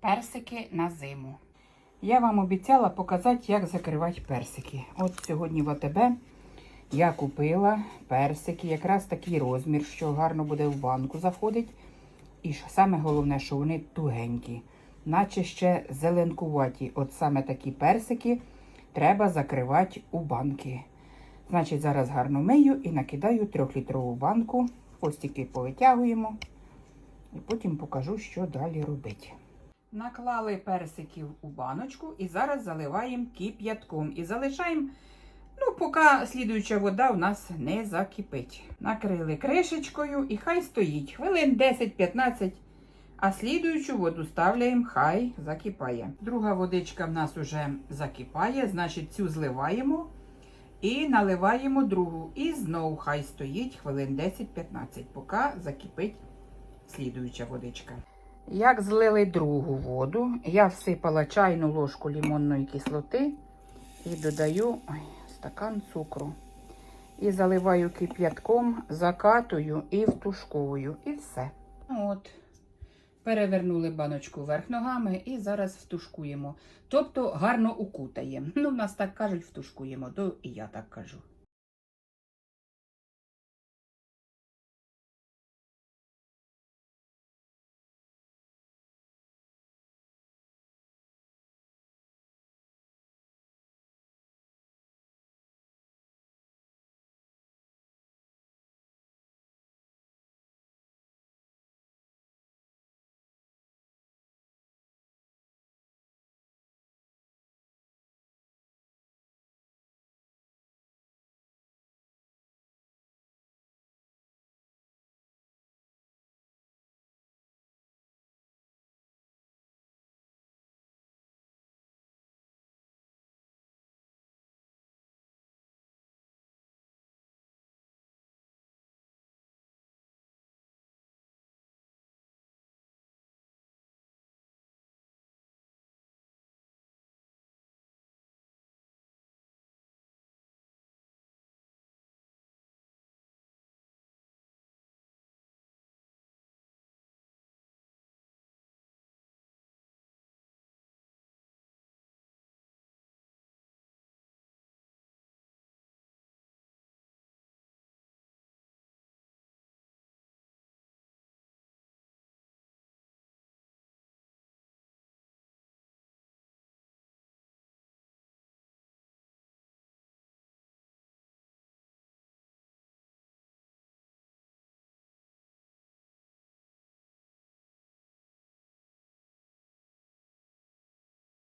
Персики на зиму. Я вам обіцяла показати, як закривати персики. От сьогодні в АТБ я купила персики, якраз такий розмір, що гарно буде в банку заходить. І саме головне, що вони тугенькі, наче ще зеленкуваті. От саме такі персики треба закривати у банки. Значить, зараз гарно мию і накидаю трьохлітрову банку. Хвостики повитягуємо. І потім покажу, що далі робити. Наклали персиків у баночку і зараз заливаємо кип'ятком. І залишаємо, ну, поки слідуюча вода у нас не закипить. Накрили кришечкою і хай стоїть хвилин 10-15. А слідуючу воду ставляємо, хай закипає. Друга водичка в нас уже закипає, значить цю зливаємо і наливаємо другу. І знову хай стоїть хвилин 10-15, поки закипить слідуюча водичка. Як злили другу воду, я всипала чайну ложку лимонної кислоти і додаю ой, стакан цукру. І заливаю кип'ятком, закатую і втушковую. І все. От. Перевернули баночку вверх ногами і зараз втушкуємо. Тобто гарно укутаємо. Ну, в нас так кажуть, втушкуємо, то і я так кажу.